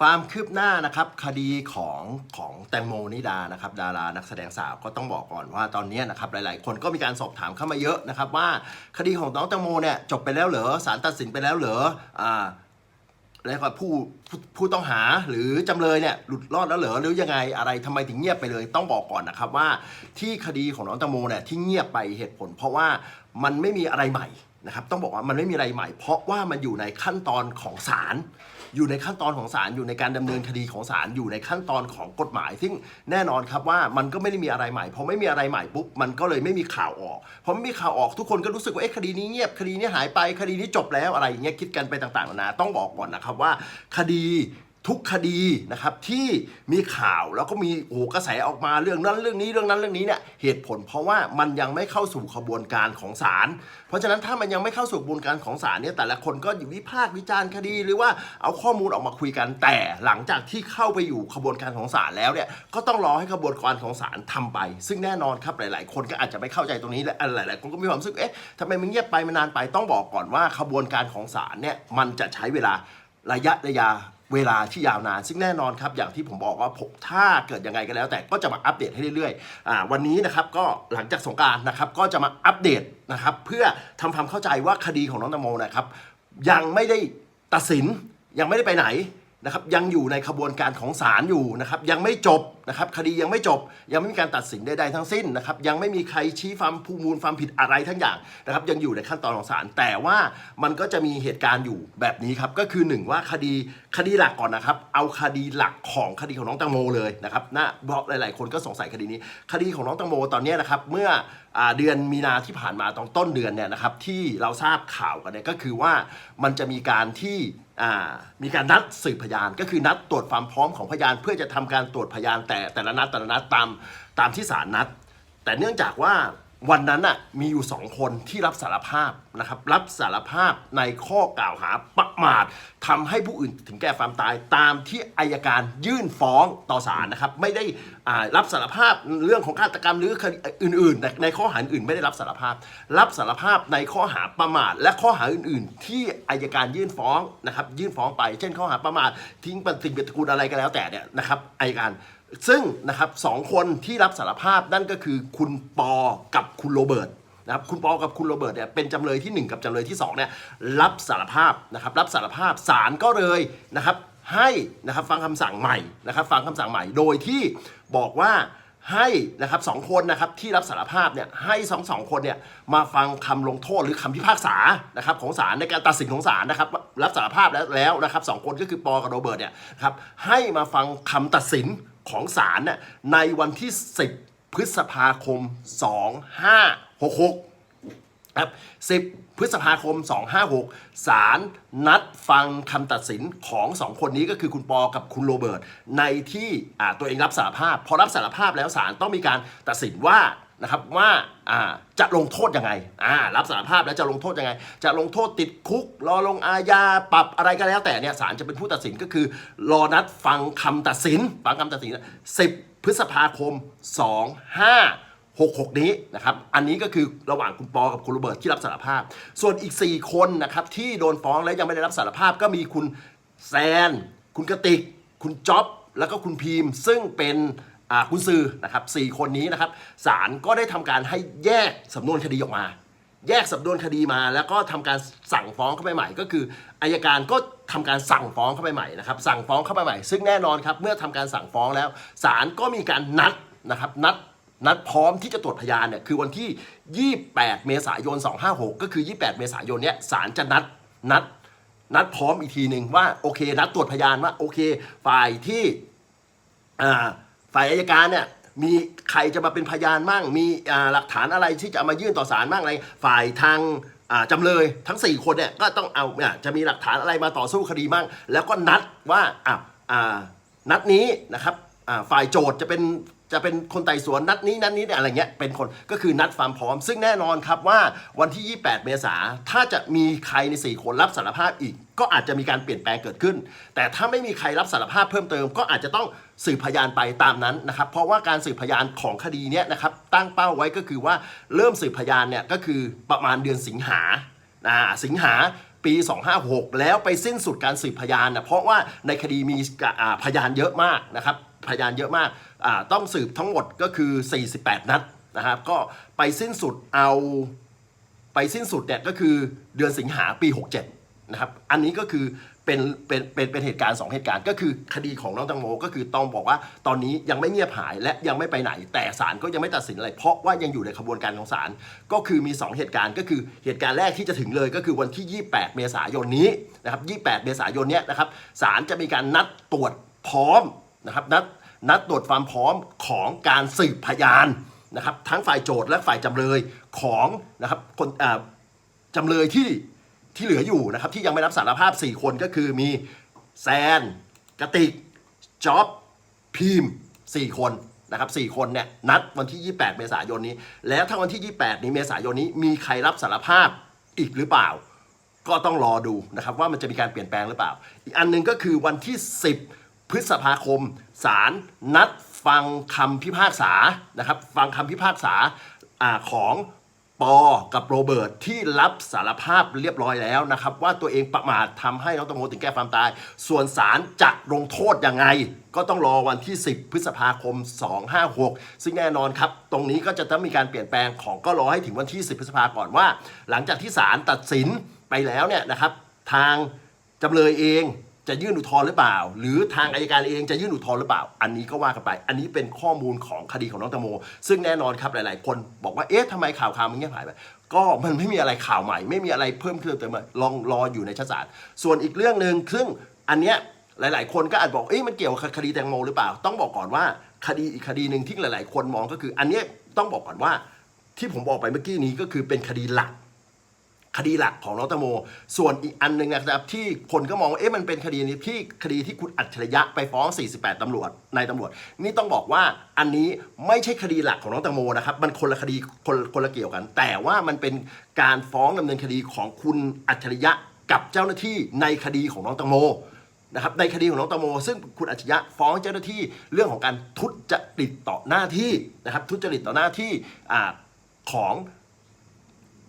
ความคืบหน้านะครับคดีของของแตงโมนิดานะครับดารานักแสดงสาวก็ต้องบอกก่อนว่าตอนนี้นะครับหลายๆ คนก็มีการสอบถามเข้ามาเยอะนะครับว่าคดีของน้องแตงโมเนี่ยจบไปแล้วเหรอศาลตัดสินไปแล้วเหรออ่าแล้วก็ผู้ผู้ผู้ต้องหาหรือจำเลยเนี่ยหลุดรอดแล้วเหรอหรือยังไงอะไรทำไมถึงเงียบไปเลย ต้องบอกก่อนนะครับว่าที่คดีของน้องแตงโมเนี่ยที่เงียบไปเหตุผล เพราะว่ามันไม่มีอะไรใหม่นะครับต้องบอกว่ามันไม่มีอะไรใหม่ เพราะว่ามันอยู่ในขั้นตอนของศาล อยู่ในขั้นตอนของศาลอยู่ในการดำเนินคดีของศาลอยู่ในขั้นตอนของกฎหมาย ซึ่งแน่นอนครับว่ามันก็ไม่ได้มีอะไรใหม่พอไม่มีอะไรใหม่ปุ๊บมันก็เลยไม่มีข่าวออกพอไม่มีข่าวออกทุกคนก็รู้สึกว่าเอ๊ะคดีนี้เงียบคดีนี้หายไปคดีนี้จบแล้วอะไรอย่างเงี้ยคิดกันไปต่างๆนานาต้องบอกก่อนนะครับว่า คดี ทุกคดีนะครับที่มีข่าวแล้วก็มีโอ้กระแสออกมาเรื่องนั้นเรื่องนี้เรื่องนั้นเรื่องนี้เนี่ยเหตุผลเพราะว่ามันยังไม่เข้าสู่ขบวนการของศาลเพราะฉะนั้นถ้ามันยังไม่เข้าสู่กระบวนการของศาลเนี่ยแต่ละคนก็อยู่วิพากษ์วิจารณ์คดีหรือว่าเอาข้อมูลออกมาคุยกันแต่หลังจากที่เข้าไปอยู่ขบวนการของศาลแล้วเนี่ยก็ต้องรอให้ขบวนการของศาลทำไป ซึ่งแน่นอนครับหลาย ๆ คนก็อาจจะไม่เข้าใจตรงนี้และหลาย ๆ คนก็มีความรู้สึกเอ๊ะทำไมมันเงียบไปมันนานไปต้องบอกก่อนว่าขบวนการของศาลเนี่ยมันจะใช้เวลาระยะระยะ เวลาที่ยาวนาน ซึ่งแน่นอนครับอย่างที่ผมบอกว่าผมถ้าเกิดยังไงก็แล้ว แต่ก็จะมาอัปเดตให้เรื่อยๆอ่าวันนี้นะครับก็หลังจากสงการนะครับก็จะมาอัปเดตนะครับเพื่อทำความเข้าใจว่าคดีของน้องตะโมนะครับยังไม่ได้ตัดสินยังไม่ได้ไปไหน นะครับยังอยู่ในขบวนการของศาลอยู่นะครับยังไม่จบนะครับคดียังไม่จบ ยังไม่มีการตัดสินใดๆทั้งสิ้นนะครับยังไม่มีใครชี้ความผู้มูลความผิดอะไรทั้งอย่างนะครับยังอยู่ในขั้นตอนของศาลแต่ว่ามันก็จะมีเหตุการณ์อยู่แบบนี้ครับก็คือหนึ่งว่าคดีคดีหลักก่อนนะครับเอาคดีหลักของคดีของน้องตังโมเลยนะครับนะเพราะหลายๆ คนก็สงสัยคดีนี้ คดีของน้องตังโมตอนนี้นะครับเมื่อ เดือนมีนาที่ผ่านมาตอนต้นเดือนเนี่ยนะครับที่เราทราบข่าวกันเนี่ยก็คือว่ามันจะมีการที่มีการนัดสืบพยาน ก็คือนัดตรวจความพร้อมของพยาน เพื่อจะทำการตรวจพยานแต่แต่ละนัดแต่ละนัดตามตามที่ศาลนัด แต่เนื่องจากว่า วันนั้นน่ะมีอยู่สองคนที่รับสารภาพนะครับ รับสารภาพในข้อกล่าวหาประมาททำให้ผู้อื่นถึงแก่ความตายตามที่อายการยื่นฟ้องต่อศาลนะครับ ไม่ได้อ่ารับสารภาพเรื่องของฆาตกรรมหรือคดีอื่นๆในในข้อหาอื่นไม่ได้รับสารภาพ รับสารภาพในข้อหาประมาท และข้อหาอื่น ๆ ที่อายการยื่นฟ้องนะครับ ยื่นฟ้องไป เช่นข้อหาประมาททิ้งปฏิบัติกูลอะไรก็แล้วแต่เนี่ยนะครับอายการซึ่งนะครับสองคนที่รับสารภาพนั่นก็คือคุณปอกับคุณโรเบิร์ตนะครับคุณปอกับคุณโรเบิร์ตเนี่ยเป็นจำเลยที่ 1 กับจำเลยที่2เนี่ยรับสารภาพนะครับรับสารภาพศาลก็เลยนะครับให้นะครับฟังคำสั่งใหม่นะครับฟังคำสั่งใหม่โดยที่บอกว่าให้นะครับสองคนนะครับที่รับสารภาพเนี่ยให้สองสองคนเนี่ยมาฟังคำลงโทษหรือคำพิพากษานะครับของศาลในการตัดสินของศาลนะครับรับสารภาพแล้วแล้วนะครับสองคนก็คือปอกับโรเบิร์ตเนี่ยนะครับให้มาฟังคำตัดสิน ของศาลน่ะในวันที่ 10 พฤษภาคม 2566ครับ10 พฤษภาคม 256ศาลนัดฟังคำตัดสินของสองคนนี้ก็คือคุณปอกับคุณโรเบิร์ตในที่ตัวเองรับสารภาพ พอรับสารภาพแล้วศาลต้องมีการตัดสินว่า นะครับว่าจะลงโทษยังไงรับสารภาพแล้วจะลงโทษยังไง จะลงโทษติดคุก รอลงอาญาปรับอะไรก็แล้วแต่เนี่ยศาลจะเป็นผู้ตัดสินก็คือ รอนัดฟังคำตัดสิน ฟังคำตัดสิน 10 พฤษภาคม 2566 นี้นะครับอันนี้ก็คือระหว่างคุณปอกับคุณโรเบิร์ตที่รับสารภาพ ส่วนอีก 4 คนนะครับที่โดนฟ้องและยังไม่ได้รับสารภาพก็มีคุณแซน คุณกติก คุณจ๊อบแล้วก็คุณพีมซึ่งเป็น คุณซือนะครับสคนนี้นะครับศาลก็ได้ทำการให้แยกสำนวนคดีออกมา แยกสำนวนคดีมา แล้วก็ทำการสั่งฟ้องเข้าไปใหม่ ก็คืออายการก็ทำการสั่งฟ้องเข้าไปใหม่นะครับสั่งฟ้องเข้าไปใหม่ ซึ่งแน่นอนครับเมื่อทำการสั่งฟ้องแล้วศาลก็มีการนัดนะครับนัดนัดพร้อมที่จะตรวจพยานเนี่ยคือวันที่ 28 เมษายน 256 ก็คือ 28 เมษายนเนี้ยศาลจะนัดนัดนัดพร้อมอีกทีหนึ่งว่าโอเค นัดตรวจพยานว่าโอเค ฝ่ายที่อ่า ฝ่ายอายการเนี่ยมีใครจะมาเป็นพยานมั่ง มีหลักฐานอะไรที่จะมายื่นต่อศาลมั่งอะไร ฝ่ายทางจำเลยทั้ง 4 คนเนี่ยก็ต้องเอาเนี่ยจะมีหลักฐานอะไรมาต่อสู้คดีมั่ง แล้วก็นัดว่าอ่าอ่านัดนี้นะครับ ฝ่ายโจทย์จะเป็นจะเป็นคนไต่สวนนัดนี้นัดนี้อะไรเงี้ยเป็นคนก็คือนัดความพร้อม ซึ่งแน่นอนครับว่าวันที่ 28 เมษาถ้าจะมีใครใน 4 คนรับสารภาพอีก ก็อาจจะมีการเปลี่ยนแปลงเกิดขึ้น แต่ถ้าไม่มีใครรับสารภาพเพิ่มเติม ก็อาจจะต้องสืบพยานไปตามนั้นนะครับเพราะว่าการสืบพยานของคดีเนี้ยนะครับตั้งเป้าไว้ก็คือว่าเริ่มสืบพยานเนี่ยก็คือประมาณเดือนสิงหาอ่าสิงหาปี 256 แล้วไปสิ้นสุดการสืบพยานนะเพราะว่าในคดีมีพยานเยอะมากนะครับ พยานเยอะมาก ต้องสืบทั้งหมดก็คือ 48 นัดนะครับ ก็ไปสิ้นสุดเอาไปสิ้นสุดเนี่ยก็คือเดือนสิงหาปี 67 นะครับ อันนี้ก็คือเป็นเป็นเป็นเป็นเหตุการณ์ 2 เหตุการณ์ ก็คือคดีของน้องตังโมก็คือต้องบอกว่าตอนนี้ยังไม่เงียบหายและยังไม่ไปไหน แต่ศาลก็ยังไม่ตัดสินอะไร เพราะว่ายังอยู่ในขบวนการของศาลก็คือมี 2 เหตุการณ์ก็คือเหตุการณ์แรกที่จะถึงเลยก็คือวันที่ 28 เมษายนนี้นะครับ 28 เมษายนเนี้ยนะครับศาลจะมีการนัดตรวจพร้อม นะครับนัดนัดตรวจความพร้อมของการสืบพยานนะครับทั้งฝ่ายโจทย์และฝ่ายจำเลยของนะครับคนจำเลยที่ที่เหลืออยู่นะครับที่ยังไม่รับสารภาพ 4 คนก็คือมีแซนกระติกจ็อบพีม4คนนะครับ4คนเนี่ยนัดวันที่ 28 เมษายนนี้ แล้วถ้าวันที่ 28 นี้เมษายนนี้มีใครรับสารภาพอีกหรือเปล่า ก็ต้องรอดูนะครับว่ามันจะมีการเปลี่ยนแปลงหรือเปล่า อีกอันหนึงก็คือวันที่ 10 พฤษภาคมศาลนัดฟังคำพิพากษานะครับ ฟังคำพิพากษาอของปอกับโรเบิร์ตที่รับสารภาพเรียบร้อยแล้วนะครับ ว่าตัวเองประมาททำให้น้องแตงโมถึงแก่ความตาย ส่วนศาลจะลงโทษยังไง ก็ต้องรอวันที่ 10 พฤษภาคม 256 ซึ่งแน่นอนครับ ตรงนี้ก็จะต้องมีการเปลี่ยนแปลงของก็รอให้ถึงวันที่ 10 พฤษภาก่อนว่า หลังจากที่ศาลตัดสินไปแล้วเนี่ยนะครับ ทางจำเลยเอง จะยื่นอุทธรณ์หรือเปล่า หรือทางอายการเองจะยื่นอุทธรณ์หรือเปล่า อันนี้ก็ว่ากันไป อันนี้เป็นข้อมูลของคดีของน้องตงโม ซึ่งแน่นอนครับหลาย ๆ คนบอกว่าเอ๊ะทำไมข่าวข่าวมันเงียบหายไปก็มันไม่มีอะไรข่าวใหม่ ไม่มีอะไรเพิ่มเติมเติมมาลองรออยู่ในชั้นศาลส่วนอีกเรื่องหนึ่งซึ่งอันเนี้ยหลาย ๆ คนก็อาจบอกเอ๊ะมันเกี่ยวกับคดีแตงโมหรือเปล่า ต้องบอกก่อนว่าคดีอีกคดีหนึ่งที่หลาย ๆ คนมองก็คือ อันเนี้ยต้องบอกก่อนว่า ที่ผมบอกไปเมื่อกี้นี้ก็คือเป็นคดีหลัก คดีหลักของน้องตงโม ส่วนอีกอันหนึ่งนะครับที่คนก็มองว่าเอ๊ะมันเป็นคดีนี้ที่คดีที่คุณอัจฉริยะไปฟ้อง 48ตำรวจนายตำรวจ นี่ต้องบอกว่าอันนี้ไม่ใช่คดีหลักของน้องตงโมนะครับมันคนละคดีคนคนละเกี่ยวกัน แต่ว่ามันเป็นการฟ้องดำเนินคดีของคุณอัจฉริยะกับเจ้าหน้าที่ในคดีของน้องตงโมนะครับในคดีของน้องตงโม ซึ่งคุณอัจฉริยะฟ้องเจ้าหน้าที่เรื่องของการทุจริตต่อหน้าที่นะครับทุจริตต่อหน้าที่อของ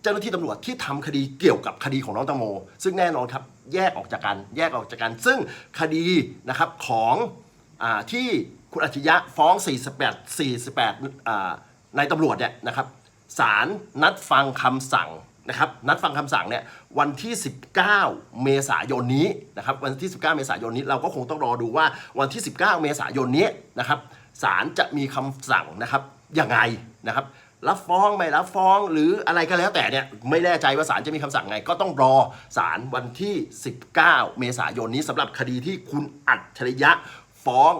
เจ้าหน้าที่ตำรวจที่ทำคดีเกี่ยวกับคดีของน้องแตงโม ซึ่งแน่นอนครับแยกออกจากกันแยกออกจากกัน ซึ่งคดีนะครับของอาที่คุณอัจฉริยะฟ้อง 48 48อ่านายตำรวจเนี่ยนะครับศาลนัดฟังคำสั่งนะครับนัดฟังคำสั่งเนี่ยวันที่ 19 เมษายนนี้นะครับวันที่ 19 เมษายนนี้เราก็คงต้องรอดูว่าวันที่ 19 เมษายนนี้นะครับศาลจะมีคำสั่งนะครับยังไงนะครับ รับฟ้องไม่รับฟ้องหรืออะไรก็แล้วแต่เนี่ยไม่แน่ใจว่าศาลจะมีคำสั่งไง ก็ต้องรอศาลวันที่ 19 เมษายนนี้สำหรับคดีที่คุณอัจฉริยะฟ้อง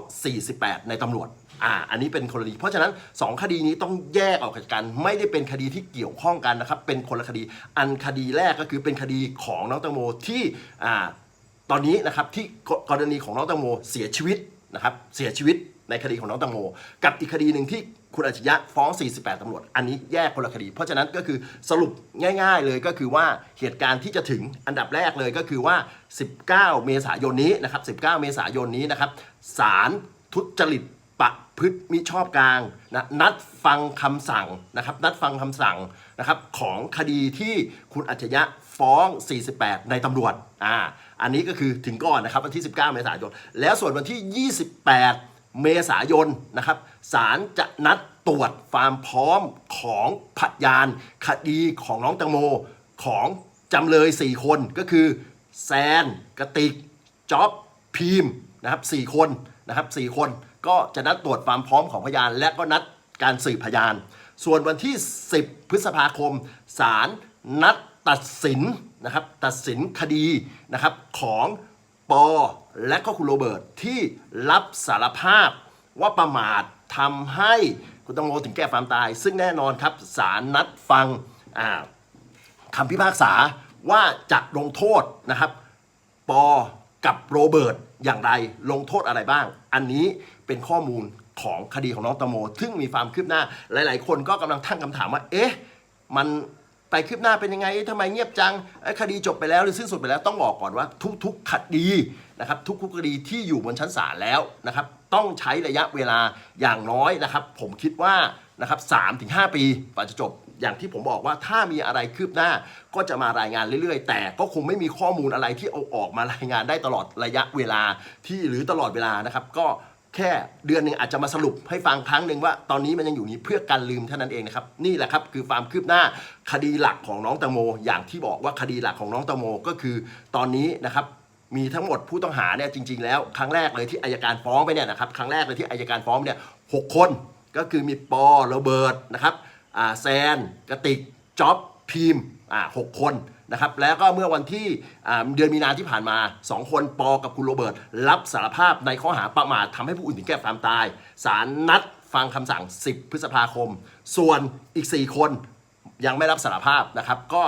48 ในตำรวจอ่าอันนี้เป็นกรณีเพราะฉะนั้น 2 คดีนี้ต้องแยกออกจากกัน ไม่ได้เป็นคดีที่เกี่ยวข้องกันนะครับ เป็นคนละคดี อันคดีแรกก็คือเป็นคดีของน้องตังโมที่อ่าตอนนี้นะครับที่กรณีของน้องตังโมเสียชีวิตนะครับเสียชีวิตในคดีของน้องตังโม กับอีกคดีหนึ่งที่ คุณอัจฉริยะฟ้อง 48 ตำรวจ อันนี้แยกคนละคดี เพราะฉะนั้นก็คือสรุปง่าย ๆ เลยก็คือว่าเหตุการณ์ที่จะถึงอันดับแรกเลยก็คือว่า 19 เมษายนนี้นะครับ 19 เมษายนนี้นะครับศาลทุจริตประพฤติมิชอบกลางนะนัดฟังคำสั่งนะครับนัดฟังคำสั่งนะครับของคดีที่คุณอัจฉริยะฟ้อง 48 ในตำรวจอ่าอันนี้ก็คือถึงก่อนนะครับวันที่ 19 เมษายน แล้วส่วนวันที่ 28 เมษายนนะครับศาลจะนัดตรวจความพร้อมของพยานคดีของน้องตังโมของจำเลย 4 คนก็คือแซนกระติกจ็อบพีมนะครับ4คนนะครับ4คนก็จะนัดตรวจความพร้อมของพยาน และก็นัดการสืบพยาน ส่วนวันที่ 10 พฤษภาคมศาลนัดตัดสินนะครับตัดสินคดีนะครับของ ปอและก็คุณโรเบิร์ตที่รับสารภาพว่าประมาททำให้คุณตังโมถึงแก่ความตาย ซึ่งแน่นอนครับศาลนัดฟังคำพิพากษาว่าจะลงโทษนะครับ ปอกับโรเบิร์ตอย่างไรลงโทษอะไรบ้าง อันนี้เป็นข้อมูลของคดีของน้องแตงโม ซึ่งมีความคืบหน้าหลาย ๆ คนก็กำลังตั้งคำถามว่า เอ๊ะ มัน ไปคืบหน้าเป็นยังไงทำไมเงียบจังคดีจบไปแล้วหรือสิ้นสุดไปแล้วต้องบอกก่อนว่าทุกๆคดีนะครับทุกคดีที่อยู่บนชั้นศาลแล้วนะครับต้องใช้ระยะเวลาอย่างน้อยนะครับ ผมคิดว่านะครับสามถึงห้าปีกว่าจะจบอย่างที่ผมบอกว่าถ้ามีอะไรคืบหน้าก็จะมารายงานเรื่อยๆ แต่ก็คงไม่มีข้อมูลอะไรที่เอาออกมารายงานได้ตลอดระยะเวลาที่หรือตลอดเวลานะครับ ก็ แค่เดือนหนึ่งอาจจะมาสรุปให้ฟังครั้งหนึ่งว่าตอนนี้มันยังอยู่นี้เพื่อการลืมเท่านั้นเองนะครับนี่แหละครับคือความคืบหน้าคดีหลักของน้องแตงโม อย่างที่บอกว่าคดีหลักของน้องแตงโมก็คือ ตอนนี้นะครับมีทั้งหมดผู้ต้องหาเนี่ยจริง ๆ แล้วครั้งแรกเลยที่อายการฟ้องไปเนี่ยนะครับครั้งแรกเลยที่อายการฟ้องเนี่ยหกคนก็คือมีปอโรเบิร์ตนะครับแซนกระติกจ็อบพีมอ่าหกคน นะครับแล้วก็เมื่อวันที่เดือนมีนาที่ผ่านมา 2 คนปอกับคุณโรเบิร์ตรับสารภาพในข้อหาประมาททำให้ผู้อื่นถึงแก่ความตายศาลนัดฟังคำสั่ง 10 พฤษภาคม ส่วนอีก 4 คนยังไม่รับสารภาพนะครับ ก็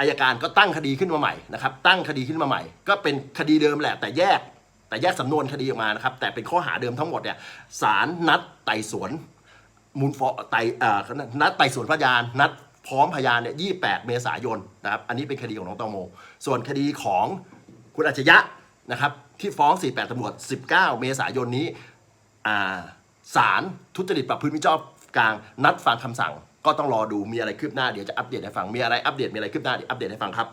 อายการก็ตั้งคดีขึ้นมาใหม่นะครับ ตั้งคดีขึ้นมาใหม่ ก็เป็นคดีเดิมแหละแต่แยก แต่แยกสำนวนคดีออกมานะครับ แต่เป็นข้อหาเดิมทั้งหมดเนี่ยศาลนัดไต่สวนมูลฟ้องไต่เอ่อนัดไต่สวนพยานนัด พร้อมพยานเนี่ย28เมษายนนะครับอันนี้เป็นคดีของน้องตองโม ส่วนคดีของคุณอัจฉริยะนะครับที่ฟ้อง 48ตำรวจ 19 เมษายนนี้อ่าศาลทุจริตประพฤติมิชอบกลางนัดฟังคำสั่ง ก็ต้องรอดูมีอะไรคืบหน้าเดี๋ยวจะอัปเดตให้ฟังมีอะไรอัปเดตมีอะไรคืบหน้าเดี๋ยวอัปเดตให้ฟังครับ